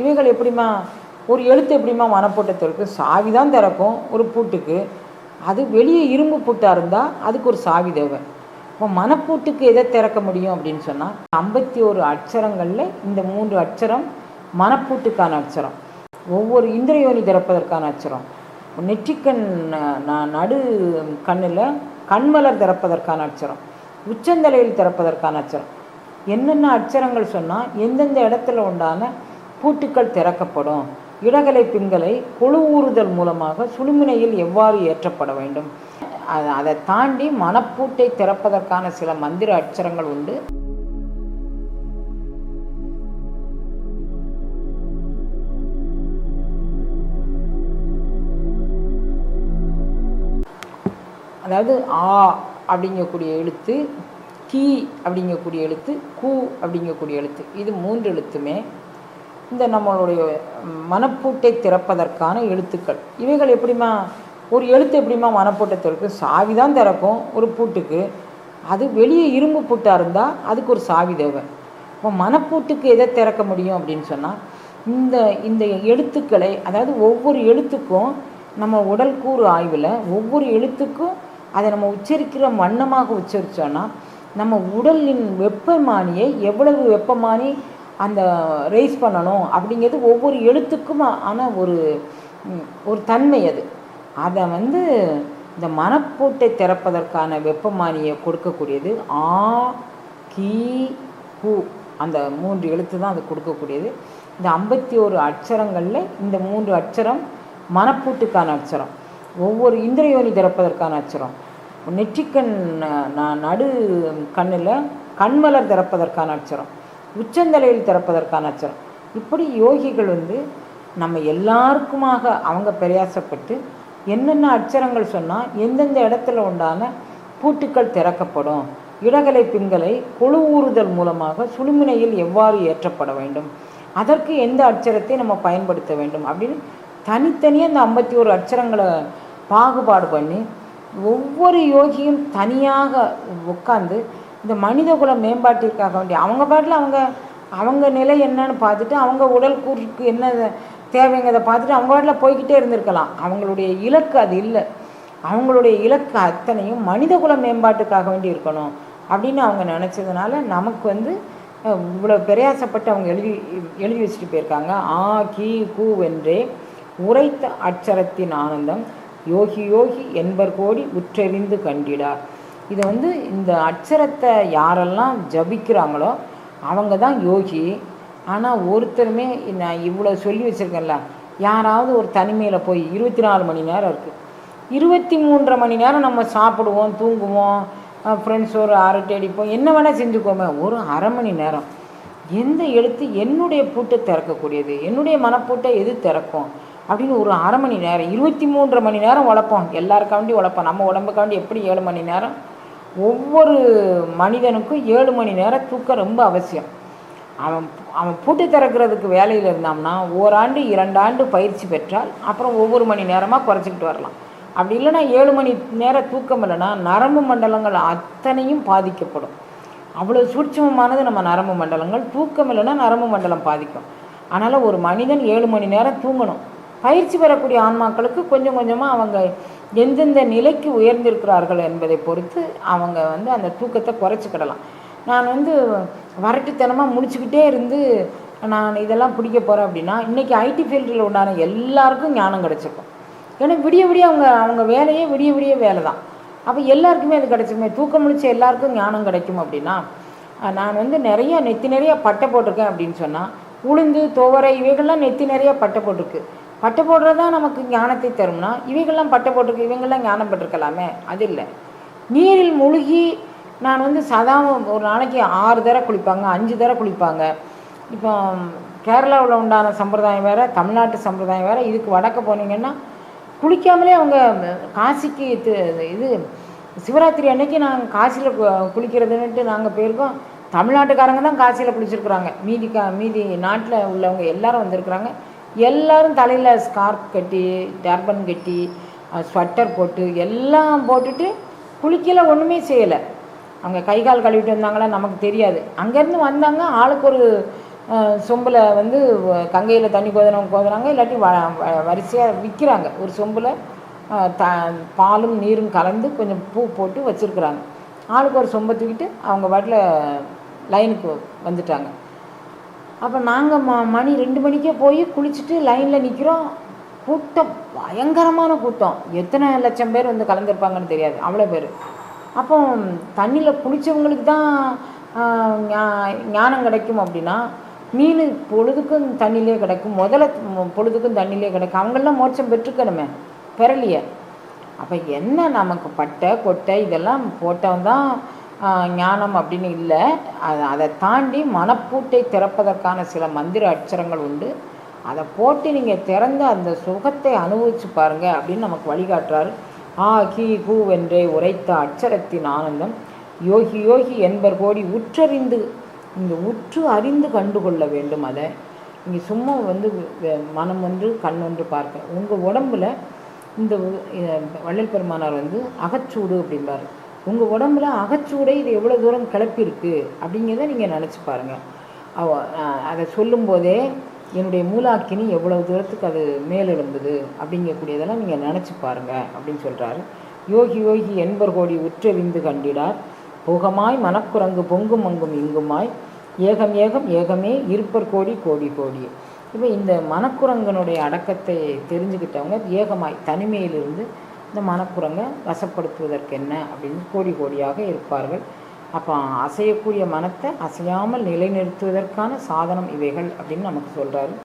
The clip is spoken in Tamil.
இவைகள் எப்படிம்மா? ஒரு எழுத்து எப்படிம்மா மனப்பூட்டத்திற்கு சாவி தான் திறக்கும் ஒரு பூட்டுக்கு. அது வெளியே இரும்பு பூட்டாக இருந்தால் அதுக்கு ஒரு சாவி தேவை. இப்போ மனப்பூட்டுக்கு எதை திறக்க முடியும் அப்படின்னு சொன்னால் ஐம்பத்தி ஒரு அட்சரங்களில் இந்த மூன்று அட்சரம் மனப்பூட்டுக்கான அட்சரம். ஒவ்வொரு இந்திரயோனி திறப்பதற்கான அட்சரம். நெற்றிக்கண் ந- நடு கண்ணில் கண்மலர் திறப்பதற்கான அட்சரம். உச்சந்தலையில் திறப்பதற்கான அட்சரம். என்னென்ன அட்சரங்கள் சொன்னால் எந்தெந்த இடத்துல உண்டான பூட்டுக்கள் திறக்கப்படும். இடகலை பின்களை குழு ஊறுதல் மூலமாக சுழுமுனையில் எவ்வாறு ஏற்றப்பட வேண்டும்? அதை தாண்டி மனப்பூட்டை திறப்பதற்கான சில மந்திர அச்சரங்கள் உண்டு. அதாவது ஆ அப்படிங்கக்கூடிய எழுத்து கீ அப்படிங்கக்கூடிய எழுத்து கூ அப்படிங்கக்கூடிய எழுத்து. இது மூன்று எழுத்துமே இந்த நம்மளுடைய மனப்பூட்டை திறப்பதற்கான எழுத்துக்கள். இவைகள் எப்படிம்மா ஒரு எழுத்து எப்படிம்மா மனப்பூட்டை திறக்கும் சாவி தான் திறக்கும் ஒரு பூட்டுக்கு. அது வெளியே இரும்பு பூட்டாக இருந்தால் அதுக்கு ஒரு சாவி தேவை. இப்போ மனப்பூட்டுக்கு எதை திறக்க முடியும் அப்படின்னு சொன்னால் இந்த இந்த எழுத்துக்களை அதாவது ஒவ்வொரு எழுத்துக்கும் நம்ம உடல் கூறு ஆய்வில் ஒவ்வொரு எழுத்துக்கும் அதை நம்ம உச்சரிக்கிற வண்ணமாக உச்சரித்தோன்னா நம்ம உடலின் வெப்பமானியை எவ்வளவு வெப்பமானி அந்த ரைஸ் பண்ணணும் அப்படிங்கிறது ஒவ்வொரு எழுத்துக்கும் ஆன ஒரு ஒரு தன்மை அது. அதை வந்து இந்த மனப்பூட்டை திறப்பதற்கான வெப்பமானியை கொடுக்கக்கூடியது. ஆ கீ கு அந்த மூன்று எழுத்து தான் அது கொடுக்கக்கூடியது. இந்த ஐம்பத்தி ஒரு அட்சரங்களில் இந்த மூன்று அட்சரம் மனப்பூட்டுக்கான அட்சரம். ஒவ்வொரு இந்திரயோனி திறப்பதற்கான அட்சரம். நெற்றிக்கண் ந- நடு கண்ணில் கண்மலர் திறப்பதற்கான அட்சரம். உச்சந்தலையில் திறப்பதற்கான அச்சரம். இப்படி யோகிகள் வந்து நம்ம எல்லாருக்குமாக அவங்க பிரயாசப்பட்டு என்னென்ன அட்சரங்கள் சொன்னால் எந்தெந்த இடத்துல உண்டான பூட்டுக்கள் திறக்கப்படும் இடகலை பின்களை கொழு ஊறுதல் மூலமாக சுழுமுனையில் எவ்வாறு ஏற்றப்பட வேண்டும் அதற்கு எந்த அச்சரத்தை நம்ம பயன்படுத்த வேண்டும் அப்படின்னு தனித்தனியாக இந்த ஐம்பத்தி ஒரு அட்சரங்களை பாகுபாடு பண்ணி ஒவ்வொரு யோகியும் தனியாக உட்காந்து இந்த மனிதகுல மேம்பாட்டிற்காக வேண்டிய அவங்க பாட்டில் அவங்க அவங்க நிலை என்னன்னு பார்த்துட்டு அவங்க உடல் கூறுக்கு என்ன தேவைங்கிறத பார்த்துட்டு அவங்க பாட்டில் போய்கிட்டே இருந்திருக்கலாம். அவங்களுடைய இலக்கு அது இல்லை. அவங்களுடைய இலக்கு அத்தனையும் மனிதகுல மேம்பாட்டுக்காக வேண்டி இருக்கணும் அப்படின்னு அவங்க நினச்சதுனால நமக்கு வந்து இவ்வளோ பிரயாசப்பட்டு அவங்க எழுதி எழுதி வச்சுட்டு போயிருக்காங்க. ஆ கி கூ வென்றே உரைத்த அச்சரத்தின் ஆனந்தம் யோகி யோகி என்பர் கோடி உற்றறிந்து கண்டிடார். இது வந்து இந்த அட்சரத்தை யாரெல்லாம் ஜபிக்கிறாங்களோ அவங்க தான் யோகி. ஆனால் ஒருத்தருமே நான் இவ்வளோ சொல்லி வச்சுருக்கேன்ல யாராவது ஒரு தனிமையில் போய் இருபத்தி நாலு மணி நேரம் இருக்குது இருபத்தி மூன்றரை மணி நேரம் நம்ம சாப்பிடுவோம் தூங்குவோம் ஃப்ரெண்ட்ஸோடு அரட்டை அடிப்போம் என்ன வேணால் செஞ்சுக்கோமே ஒரு அரை மணி நேரம். எந்த எழுத்து என்னுடைய பூட்டை திறக்கக்கூடியது? என்னுடைய மனப்பூட்டை எது திறக்கும்? அப்படின்னு ஒரு அரை மணி நேரம் இருபத்தி மூன்றரை மணி நேரம் உழைப்போம். எல்லாருக்காண்டி உழைப்போம். நம்ம உடம்புக்காண்டி எப்படி ஏழு மணி நேரம்? ஒவ்வொரு மனிதனுக்கும் ஏழு மணி நேரம் தூக்கம் ரொம்ப அவசியம். அவன் அவன் பூட்டு திறக்கிறதுக்கு வேலையில் இருந்தான்னா ஓராண்டு இரண்டாண்டு பயிற்சி பெற்றால் அப்புறம் ஒவ்வொரு மணி நேரமாக குறைச்சிக்கிட்டு வரலாம். அப்படி இல்லைன்னா ஏழு மணி நேரம் தூக்கம் இல்லைன்னா நரம்பு மண்டலங்கள் அத்தனையும் பாதிக்கப்படும். அவ்வளோ சூட்சமமானது நம்ம நரம்பு மண்டலங்கள். தூக்கம் இல்லைன்னா நரம்பு மண்டலம் பாதிக்கும். அதனால் ஒரு மனிதன் ஏழு மணி நேரம் தூங்கணும். பயிற்சி பெறக்கூடிய ஆன்மாக்களுக்கு கொஞ்சம் கொஞ்சமாக அவங்க எந்தெந்த நிலைக்கு உயர்ந்திருக்கிறார்கள் என்பதை பொறுத்து அவங்க வந்து அந்த தூக்கத்தை குறைச்சிக்கிடலாம். நான் வந்து வரட்டுத்தனமாக முடிச்சுக்கிட்டே இருந்து நான் இதெல்லாம் பிடிக்க போகிறேன் அப்படின்னா இன்றைக்கி ஐடி ஃபீல்டில் உண்டான எல்லாருக்கும் ஞானம் கிடச்சிருக்கும். ஏன்னா விடிய விடிய அவங்க அவங்க வேலையே விடிய விடிய வேலை தான் அப்போ எல்லாருக்குமே அது கிடைச்சிருமே தூக்கம் முடிச்ச எல்லாருக்கும் ஞானம் கிடைக்கும் அப்படின்னா நான் வந்து நிறைய நெத்தி நிறைய பட்டை போட்டிருக்கேன் அப்படின்னு சொன்னால் உளுந்து துவரை இவைகள்லாம் நெத்தி நிறைய பட்டை போட்டிருக்கு. பட்டை போடுறது தான் நமக்கு ஞானத்தை தரும்னா இவைகள்லாம் பட்டை போட்டிருக்கு இவங்கெல்லாம் ஞானம் பெற்றிருக்கலாமே? அது இல்லை. நீரில் முழுகி நான் வந்து சாதாரண ஒரு நாளைக்கு ஆறு தடவை குளிப்பாங்க அஞ்சு தடவை குளிப்பாங்க. இப்போ கேரளாவில் உண்டான சம்பிரதாயம் வேறு தமிழ்நாட்டு சம்பிரதாயம் வேறு இதுக்கு வடக்க போனீங்கன்னா குளிக்காமலே அவங்க காசிக்கு இது சிவராத்திரி அன்னைக்கு நாங்கள் காசியில் குளிக்கிறதுன்ட்டு நாங்கள் போயிருக்கோம். தமிழ்நாட்டுக்காரங்க தான் காசியில் குளிச்சிருக்கிறாங்க. மீதி கா மீதி நாட்டில் உள்ளவங்க எல்லாரும் வந்திருக்கிறாங்க. எல்லோரும் தலையில் ஸ்கார்ப் கட்டி டர்பன் கட்டி ஸ்வெட்டர் போட்டு எல்லாம் போட்டுட்டு குளிக்கல ஒன்றுமே செய்யலை. அவங்க கை கால் கழுவிட்டு வந்தாங்களா நமக்கு தெரியாது. அங்கேருந்து வந்தாங்க ஆளுக்கு ஒரு சொம்பில் வந்து கங்கையில் தண்ணி கோதனம் கோதுறாங்க இல்லாட்டி வ வரிசையாக விற்கிறாங்க ஒரு சொம்பில் த பாலும் நீரும் கலந்து கொஞ்சம் பூ போட்டு வச்சுருக்குறாங்க. ஆளுக்கு ஒரு சொம்பை தூக்கிட்டு அவங்க பாட்டில் லைனுக்கு வந்துட்டாங்க. அப்போ நாங்கள் ம மணி ரெண்டு மணிக்கே போய் குளிச்சுட்டு லைனில் நிற்கிறோம் கூட்டம் பயங்கரமான கூட்டம். எத்தனை லட்சம் பேர் வந்து கலந்துருப்பாங்கன்னு தெரியாது. அவ்வளோ பேர். அப்போ தண்ணியில் குளித்தவங்களுக்கு தான் ஞானம் கிடைக்கும் அப்படின்னா மீன் பொழுதுக்கும் தண்ணியிலே கிடைக்கும். முதல்ல பொழுதுக்கும் தண்ணியிலே கிடைக்கும். அவங்களெலாம் மோட்சம் பெற்றுக்கணுமே. பெறலையே. அப்போ என்ன நமக்கு பட்டை கொட்டை இதெல்லாம் போட்டவன் தான் ஞானம் அப்படின்னு இல்லை. அதை அதை தாண்டி மனப்பூட்டை திறப்பதற்கான சில மந்திர அட்சரங்கள் உண்டு. அதை போட்டு நீங்கள் திறந்து அந்த சுகத்தை அனுபவிச்சு பாருங்கள் அப்படின்னு நமக்கு வழிகாட்டுறாரு. ஆ கி கூ வென்றே உரைத்த அட்சரத்தின் ஆனந்தம் யோகி யோகி என்பர் கோடி உற்றறிந்து இந்த உற்று அறிந்து கண்டுகொள்ள வேண்டும் அதை. நீங்கள் சும்மா வந்து மனம் ஒன்று கண் ஒன்று பார்க்க. உங்கள் உடம்பில் இந்த வள்ளல் பெருமானார் வந்து அகச்சூடு அப்படிம்பாரு. உங்கள் உடம்புல அகச்சூடை இது எவ்வளோ தூரம் கிளப்பியிருக்கு அப்படிங்கிறத நீங்கள் நினச்சி பாருங்கள் அவ அதை சொல்லும்போதே என்னுடைய மூலாக்கினி எவ்வளவு தூரத்துக்கு அது மேலெழும்புது அப்படிங்கக்கூடியதெல்லாம் நீங்கள் நினச்சி பாருங்கள் அப்படின்னு சொல்கிறாரு யோகி யோகி எண்பர் கோடி உற்றறிந்து கண்டிடார். புகமாய் மனக்குரங்கு பொங்கும் மங்கும் இங்குமாய். ஏகம் ஏகம் ஏகமே இருப்பர் கோடி கோடி கோடி. இப்போ இந்த மனக்குரங்கனுடைய அடக்கத்தை தெரிஞ்சுக்கிட்டவங்க ஏகமாய் தனிமையிலிருந்து இந்த மனக்குரங்கை வசப்படுத்துவதற்கு என்ன அப்படின்னு கோடி கோடியாக இருப்பார்கள். அப்போ அசையக்கூடிய மனத்தை அசையாமல் நிலைநிறுத்துவதற்கான சாதனம் இவைகள் அப்படின்னு நமக்கு சொல்கிறாரு